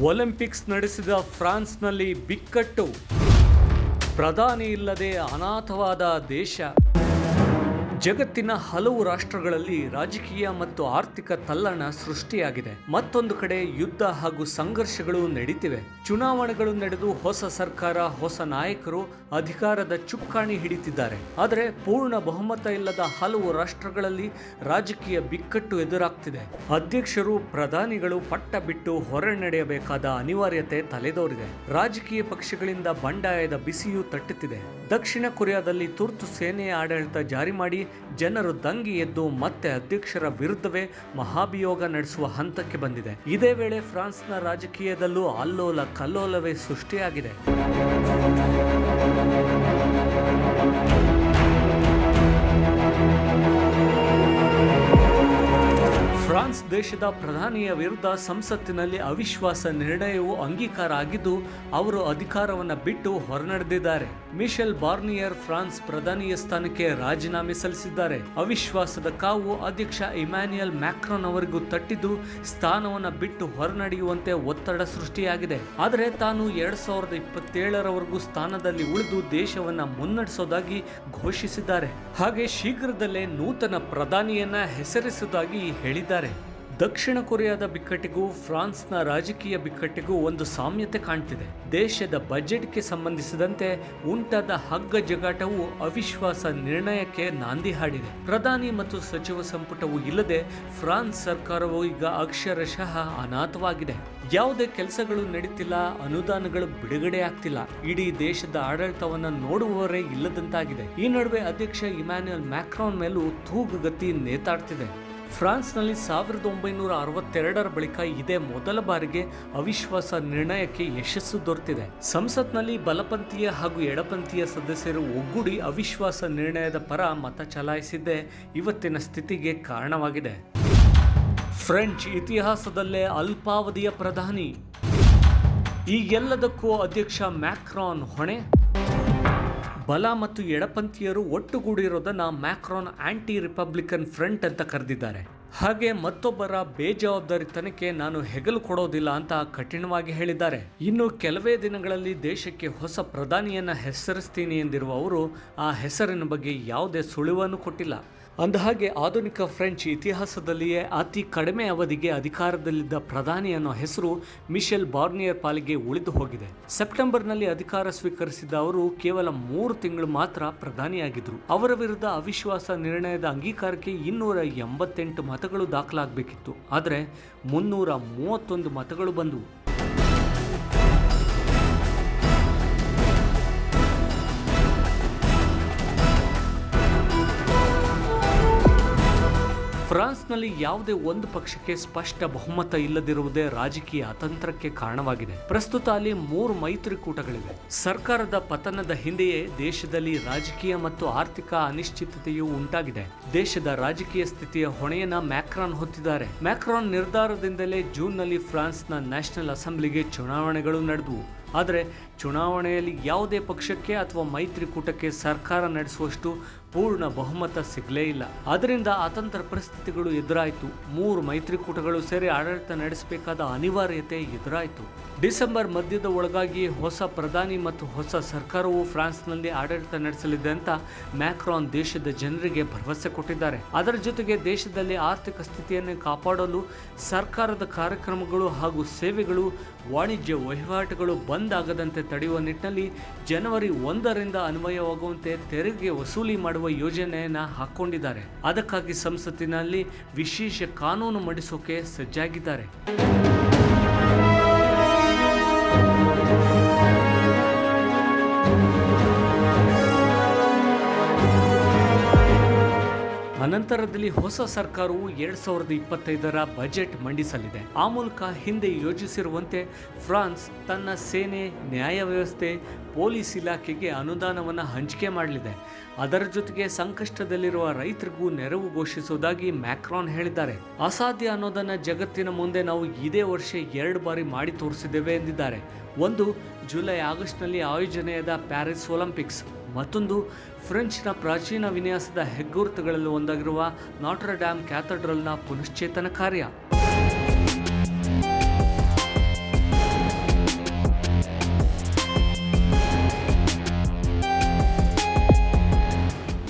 Olympics ನಡೆಸಿದ ಫ್ರಾನ್ಸ್ನಲ್ಲಿ ಬಿಕ್ಕಟ್ಟು. ಪ್ರಧಾನಿ ಇಲ್ಲದೆ ಅನಾಥವಾದ ದೇಶ. ಜಗತ್ತಿನ ಹಲವು ರಾಷ್ಟ್ರಗಳಲ್ಲಿ ರಾಜಕೀಯ ಮತ್ತು ಆರ್ಥಿಕ ತಲ್ಲಣ ಸೃಷ್ಟಿಯಾಗಿದೆ. ಮತ್ತೊಂದು ಕಡೆ ಯುದ್ಧ ಹಾಗೂ ಸಂಘರ್ಷಗಳು ನಡೀತಿವೆ. ಚುನಾವಣೆಗಳು ನಡೆದು ಹೊಸ ಸರ್ಕಾರ, ಹೊಸ ನಾಯಕರು ಅಧಿಕಾರದ ಚುಕ್ಕಾಣಿ ಹಿಡಿತಿದ್ದಾರೆ. ಆದರೆ ಪೂರ್ಣ ಬಹುಮತ ಇಲ್ಲದ ಹಲವು ರಾಷ್ಟ್ರಗಳಲ್ಲಿ ರಾಜಕೀಯ ಬಿಕ್ಕಟ್ಟು ಎದುರಾಗ್ತಿದೆ. ಅಧ್ಯಕ್ಷರು, ಪ್ರಧಾನಿಗಳು ಪಟ್ಟ ಬಿಟ್ಟು ಹೊರ ನಡೆಯಬೇಕಾದ ಅನಿವಾರ್ಯತೆ ತಲೆದೋರಿದೆ. ರಾಜಕೀಯ ಪಕ್ಷಗಳಿಂದ ಬಂಡಾಯದ ಬಿಸಿಯೂ ತಟ್ಟುತ್ತಿದೆ. ದಕ್ಷಿಣ ಕೊರಿಯಾದಲ್ಲಿ ತುರ್ತು ಸೇನೆಯ ಆಡಳಿತ ಜಾರಿ ಮಾಡಿ ಜನರು ದಂಗೆ ಎದ್ದು ಮತ್ತೆ ಅಧ್ಯಕ್ಷರ ವಿರುದ್ಧವೇ ಮಹಾಭಿಯೋಗ ನಡೆಸುವ ಹಂತಕ್ಕೆ ಬಂದಿದೆ. ಇದೇ ವೇಳೆ ಫ್ರಾನ್ಸ್ನ ರಾಜಕೀಯದಲ್ಲೂ ಅಲ್ಲೋಲ ಕಲ್ಲೋಲವೇ ಸೃಷ್ಟಿಯಾಗಿದೆ. ಫ್ರಾನ್ಸ್ ದೇಶದ ಪ್ರಧಾನಿಯ ವಿರುದ್ಧ ಸಂಸತ್ತಿನಲ್ಲಿ ಅವಿಶ್ವಾಸ ನಿರ್ಣಯವು ಅಂಗೀಕಾರ ಆಗಿದ್ದು, ಅವರು ಅಧಿಕಾರವನ್ನು ಬಿಟ್ಟು ಹೊರನಡೆದಿದ್ದಾರೆ. ಮಿಶೆಲ್ ಬಾರ್ನಿಯರ್ ಫ್ರಾನ್ಸ್ ಪ್ರಧಾನಿಯ ಸ್ಥಾನಕ್ಕೆ ರಾಜೀನಾಮೆ ಸಲ್ಲಿಸಿದ್ದಾರೆ. ಅವಿಶ್ವಾಸದ ಕಾವು ಅಧ್ಯಕ್ಷ ಇಮ್ಯಾನ್ಯುಯಲ್ ಮ್ಯಾಕ್ರಾನ್ ಅವರಿಗೂ ತಟ್ಟಿದ್ದು, ಸ್ಥಾನವನ್ನು ಬಿಟ್ಟು ಹೊರನಡೆಯುವಂತೆ ಒತ್ತಡ ಸೃಷ್ಟಿಯಾಗಿದೆ. ಆದರೆ ತಾನು ಎರಡ್ ಸಾವಿರದ ಇಪ್ಪತ್ತೇಳರವರೆಗೂ ಸ್ಥಾನದಲ್ಲಿ ಉಳಿದು ದೇಶವನ್ನ ಮುನ್ನಡೆಸೋದಾಗಿ ಘೋಷಿಸಿದ್ದಾರೆ. ಹಾಗೆ ಶೀಘ್ರದಲ್ಲೇ ನೂತನ ಪ್ರಧಾನಿಯನ್ನ ಹೆಸರಿಸುವುದಾಗಿ ಹೇಳಿದ್ದಾರೆ. ದಕ್ಷಿಣ ಕೊರಿಯಾದ ಬಿಕ್ಕಟ್ಟಿಗೂ, ಫ್ರಾನ್ಸ್ನ ರಾಜಕೀಯ ಬಿಕ್ಕಟ್ಟಿಗೂ ಒಂದು ಸಾಮ್ಯತೆ ಕಾಣ್ತಿದೆ. ದೇಶದ ಬಜೆಟ್ಗೆ ಸಂಬಂಧಿಸಿದಂತೆ ಉಂಟಾದ ಹಗ್ಗ ಜಗಾಟವು ಅವಿಶ್ವಾಸ ನಿರ್ಣಯಕ್ಕೆ ನಾಂದಿ ಹಾಡಿದೆ. ಪ್ರಧಾನಿ ಮತ್ತು ಸಚಿವ ಸಂಪುಟವು ಇಲ್ಲದೆ ಫ್ರಾನ್ಸ್ ಸರ್ಕಾರವು ಈಗ ಅಕ್ಷರಶಃ ಅನಾಥವಾಗಿದೆ. ಯಾವುದೇ ಕೆಲಸಗಳು ನಡೀತಿಲ್ಲ, ಅನುದಾನಗಳು ಬಿಡುಗಡೆ ಆಗ್ತಿಲ್ಲ. ಇಡೀ ದೇಶದ ಆಡಳಿತವನ್ನ ನೋಡುವವರೇ ಇಲ್ಲದಂತಾಗಿದೆ. ಈ ನಡುವೆ ಅಧ್ಯಕ್ಷ ಇಮ್ಯಾನ್ಯುಯಲ್ ಮ್ಯಾಕ್ರಾನ್ ಮೇಲೂ ತೂಗುಗತಿ ನೇತಾಡ್ತಿದೆ. ಫ್ರಾನ್ಸ್ನಲ್ಲಿ ಸಾವಿರದ ಒಂಬೈನೂರ ಅರವತ್ತೆರಡರ ಬಳಿಕ ಇದೇ ಮೊದಲ ಬಾರಿಗೆ ಅವಿಶ್ವಾಸ ನಿರ್ಣಯಕ್ಕೆ ಯಶಸ್ಸು ದೊರೆತಿದೆ. ಸಂಸತ್ನಲ್ಲಿ ಬಲಪಂಥೀಯ ಹಾಗೂ ಎಡಪಂಥೀಯ ಸದಸ್ಯರು ಒಗ್ಗೂಡಿ ಅವಿಶ್ವಾಸ ನಿರ್ಣಯದ ಪರ ಮತ ಚಲಾಯಿಸಿದ್ದೇ ಇವತ್ತಿನ ಸ್ಥಿತಿಗೆ ಕಾರಣವಾಗಿದೆ. ಫ್ರೆಂಚ್ ಇತಿಹಾಸದಲ್ಲೇ ಅಲ್ಪಾವಧಿಯ ಪ್ರಧಾನಿ. ಈ ಎಲ್ಲದಕ್ಕೂ ಅಧ್ಯಕ್ಷ ಮ್ಯಾಕ್ರಾನ್ ಹೊಣೆ. ಬಲ ಮತ್ತು ಎಡಪಂಥೀಯರು ಒಟ್ಟುಗೂಡಿರೋದನ್ನ ಮ್ಯಾಕ್ರಾನ್ ಆಂಟಿ ರಿಪಬ್ಲಿಕನ್ ಫ್ರಂಟ್ ಅಂತ ಕರೆದಿದ್ದಾರೆ. ಹಾಗೆ ಮತ್ತೊಬ್ಬರ ಬೇಜವಾಬ್ದಾರಿತನಕ್ಕೆ ನಾನು ಹೆಗಲು ಕೊಡೋದಿಲ್ಲ ಅಂತ ಕಠಿಣವಾಗಿ ಹೇಳಿದ್ದಾರೆ. ಇನ್ನು ಕೆಲವೇ ದಿನಗಳಲ್ಲಿ ದೇಶಕ್ಕೆ ಹೊಸ ಪ್ರಧಾನಿಯನ್ನ ಹೆಸರಿಸ್ತೀನಿ ಎಂದಿರುವ ಅವರು ಆ ಹೆಸರಿನ ಬಗ್ಗೆ ಯಾವುದೇ ಸುಳಿವನ್ನು ಕೊಟ್ಟಿಲ್ಲ. ಅಂದಹಾಗೆ, ಆಧುನಿಕ ಫ್ರೆಂಚ್ ಇತಿಹಾಸದಲ್ಲಿಯೇ ಅತಿ ಕಡಿಮೆ ಅವಧಿಗೆ ಅಧಿಕಾರದಲ್ಲಿದ್ದ ಪ್ರಧಾನಿ ಅನ್ನೋ ಹೆಸರು ಮಿಶೆಲ್ ಬಾರ್ನಿಯರ್ ಪಾಲಿಗೆ ಉಳಿದು ಹೋಗಿದೆ. ಸೆಪ್ಟೆಂಬರ್ನಲ್ಲಿ ಅಧಿಕಾರ ಸ್ವೀಕರಿಸಿದ ಅವರು ಕೇವಲ ಮೂರು ತಿಂಗಳು ಮಾತ್ರ ಪ್ರಧಾನಿಯಾಗಿದ್ದರು. ಅವರ ವಿರುದ್ಧ ಅವಿಶ್ವಾಸ ನಿರ್ಣಯದ ಅಂಗೀಕಾರಕ್ಕೆ ಇನ್ನೂರ ಎಂಬತ್ತೆಂಟು ಮತಗಳು ದಾಖಲಾಗಬೇಕಿತ್ತು. ಆದರೆ, ಮುನ್ನೂರ ಮೂವತ್ತೊಂದು ಮತಗಳು ಬಂದವು. ಫ್ರಾನ್ಸ್ನಲ್ಲಿ ಯಾವುದೇ ಒಂದು ಪಕ್ಷಕ್ಕೆ ಸ್ಪಷ್ಟ ಬಹುಮತ ಇಲ್ಲದಿರುವುದೇ ರಾಜಕೀಯ ಅತಂತ್ರಕ್ಕೆ ಕಾರಣವಾಗಿದೆ. ಪ್ರಸ್ತುತ ಅಲ್ಲಿ ಮೂರು ಮೈತ್ರಿಕೂಟಗಳಿವೆ. ಸರ್ಕಾರದ ಪತನದ ಹಿಂದೆಯೇ ದೇಶದಲ್ಲಿ ರಾಜಕೀಯ ಮತ್ತು ಆರ್ಥಿಕ ಅನಿಶ್ಚಿತತೆಯು ಉಂಟಾಗಿದೆ. ದೇಶದ ರಾಜಕೀಯ ಸ್ಥಿತಿಯ ಹೊಣೆಯನ್ನ ಮ್ಯಾಕ್ರಾನ್ ಹೊತ್ತಿದ್ದಾರೆ. ಮ್ಯಾಕ್ರಾನ್ ನಿರ್ಧಾರದಿಂದಲೇ ಜೂನ್ನಲ್ಲಿ ಫ್ರಾನ್ಸ್ನ ನ್ಯಾಷನಲ್ ಅಸೆಂಬ್ಲಿಗೆ ಚುನಾವಣೆಗಳು ನಡೆದವು. ಆದರೆ ಚುನಾವಣೆಯಲ್ಲಿ ಯಾವುದೇ ಪಕ್ಷಕ್ಕೆ ಅಥವಾ ಮೈತ್ರಿಕೂಟಕ್ಕೆ ಸರ್ಕಾರ ನಡೆಸುವಷ್ಟು ಪೂರ್ಣ ಬಹುಮತ ಸಿಗಲೇ ಇಲ್ಲ. ಅದರಿಂದ ಅತಂತ್ರ ಪರಿಸ್ಥಿತಿಗಳು ಎದುರಾಯಿತು. ಮೂರು ಮೈತ್ರಿಕೂಟಗಳು ಸೇರಿ ಆಡಳಿತ ನಡೆಸಬೇಕಾದ ಅನಿವಾರ್ಯತೆ ಎದುರಾಯಿತು. ಡಿಸೆಂಬರ್ ಮಧ್ಯದ ಒಳಗಾಗಿ ಹೊಸ ಪ್ರಧಾನಿ ಮತ್ತು ಹೊಸ ಸರ್ಕಾರವು ಫ್ರಾನ್ಸ್ನಲ್ಲಿ ಆಡಳಿತ ನಡೆಸಲಿದೆ ಅಂತ ಮ್ಯಾಕ್ರಾನ್ ದೇಶದ ಜನರಿಗೆ ಭರವಸೆ ಕೊಟ್ಟಿದ್ದಾರೆ. ಅದರ ಜೊತೆಗೆ ದೇಶದಲ್ಲಿ ಆರ್ಥಿಕ ಸ್ಥಿತಿಯನ್ನು ಕಾಪಾಡಲು ಸರ್ಕಾರದ ಕಾರ್ಯಕ್ರಮಗಳು ಹಾಗೂ ಸೇವೆಗಳು, ವಾಣಿಜ್ಯ ವಹಿವಾಟುಗಳು ಬಂದ್ ಆಗದಂತೆ ತಡೆಯುವ ನಿಟ್ಟಿನಲ್ಲಿ ಜನವರಿ ಒಂದರಿಂದ ಅನ್ವಯವಾಗುವಂತೆ ತೆರಿಗೆ ವಸೂಲಿ ಮಾಡುವ ಯೋಜನೆಯನ್ನು ಹಾಕೊಂಡಿದ್ದಾರೆ. ಅದಕ್ಕಾಗಿ ಸಂಸತ್ತಿನಲ್ಲಿ ವಿಶೇಷ ಕಾನೂನು ಮಂಡಿಸೋಕೆ ಸಜ್ಜಾಗಿದ್ದಾರೆ. ಅನಂತರದಲ್ಲಿ ಹೊಸ ಸರ್ಕಾರವು ಎರಡ್ ಸಾವಿರದ ಇಪ್ಪತ್ತೈದರ ಬಜೆಟ್ ಮಂಡಿಸಲಿದೆ. ಆ ಮೂಲಕ ಹಿಂದೆ ಯೋಜಿಸಿರುವಂತೆ ಫ್ರಾನ್ಸ್ ತನ್ನ ಸೇನೆ, ನ್ಯಾಯ ವ್ಯವಸ್ಥೆ, ಪೊಲೀಸ್ ಇಲಾಖೆಗೆ ಅನುದಾನವನ್ನು ಹಂಚಿಕೆ ಮಾಡಲಿದೆ. ಅದರ ಜೊತೆಗೆ ಸಂಕಷ್ಟದಲ್ಲಿರುವ ರೈತರಿಗೂ ನೆರವು ಘೋಷಿಸುವುದಾಗಿ ಮ್ಯಾಕ್ರಾನ್ ಹೇಳಿದ್ದಾರೆ. ಅಸಾಧ್ಯ ಅನ್ನೋದನ್ನು ಜಗತ್ತಿನ ಮುಂದೆ ನಾವು ಇದೇ ವರ್ಷ ಎರಡು ಬಾರಿ ಮಾಡಿ ತೋರಿಸಿದ್ದೇವೆ ಎಂದಿದ್ದಾರೆ. ಒಂದು ಜುಲೈ ಆಗಸ್ಟ್ನಲ್ಲಿ ಆಯೋಜನೆಯಾದ ಪ್ಯಾರಿಸ್ ಒಲಿಂಪಿಕ್ಸ್. ಮತ್ತೊಂದು ಫ್ರೆಂಚ್ನ ಪ್ರಾಚೀನ ವಿನ್ಯಾಸದ ಹೆಗ್ಗುರುತುಗಳಲ್ಲೂ ಒಂದಾಗಿರುವ ನಾಟ್ರ ಡ್ಯಾಮ್ ಕ್ಯಾಥಡ್ರಲ್ನ ಪುನಶ್ಚೇತನ ಕಾರ್ಯ.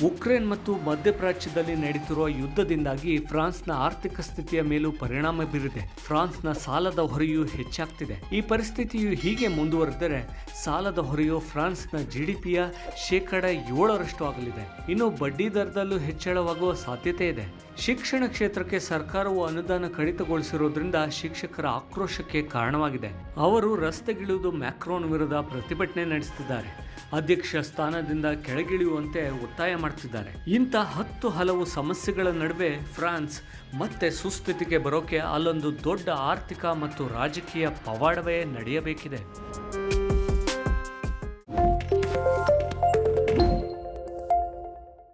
ಯುಕ್ರೇನ್ ಮತ್ತು ಮಧ್ಯಪ್ರಾಚ್ಯದಲ್ಲಿ ನಡೆಯುತ್ತಿರುವ ಯುದ್ಧದಿಂದಾಗಿ ಫ್ರಾನ್ಸ್ನ ಆರ್ಥಿಕ ಸ್ಥಿತಿಯ ಮೇಲೂ ಪರಿಣಾಮ ಬೀರಿದೆ. ಫ್ರಾನ್ಸ್ನ ಸಾಲದ ಹೊರೆಯೂ ಹೆಚ್ಚಾಗ್ತಿದೆ. ಈ ಪರಿಸ್ಥಿತಿಯು ಹೀಗೆ ಮುಂದುವರೆದರೆ ಸಾಲದ ಹೊರೆಯು ಫ್ರಾನ್ಸ್ನ ಜಿಡಿಪಿಯ ಶೇಕಡ ಏಳರಷ್ಟು ಆಗಲಿದೆ. ಇನ್ನು ಬಡ್ಡಿ ದರದಲ್ಲೂ ಹೆಚ್ಚಳವಾಗುವ ಸಾಧ್ಯತೆ ಇದೆ. ಶಿಕ್ಷಣ ಕ್ಷೇತ್ರಕ್ಕೆ ಸರ್ಕಾರವು ಅನುದಾನ ಕಡಿತಗೊಳಿಸಿರುವುದರಿಂದ ಶಿಕ್ಷಕರ ಆಕ್ರೋಶಕ್ಕೆ ಕಾರಣವಾಗಿದೆ. ಅವರು ರಸ್ತೆಗಿಳಿದು ಮ್ಯಾಕ್ರೋನ್ ವಿರುದ್ಧ ಪ್ರತಿಭಟನೆ ನಡೆಸುತ್ತಿದ್ದಾರೆ. ಅಧ್ಯಕ್ಷ ಸ್ಥಾನದಿಂದ ಕೆಳಗಿಳಿಯುವಂತೆ ಒತ್ತಾಯ ಮಾಡ್ತಿದ್ದಾರೆ. ಇಂಥ ಹತ್ತು ಹಲವು ಸಮಸ್ಯೆಗಳ ನಡುವೆ ಫ್ರಾನ್ಸ್ ಮತ್ತೆ ಸುಸ್ಥಿತಿಗೆ ಬರೋಕೆ ಅಲ್ಲೊಂದು ದೊಡ್ಡ ಆರ್ಥಿಕ ಮತ್ತು ರಾಜಕೀಯ ಪವಾಡವೇ ನಡೆಯಬೇಕಿದೆ.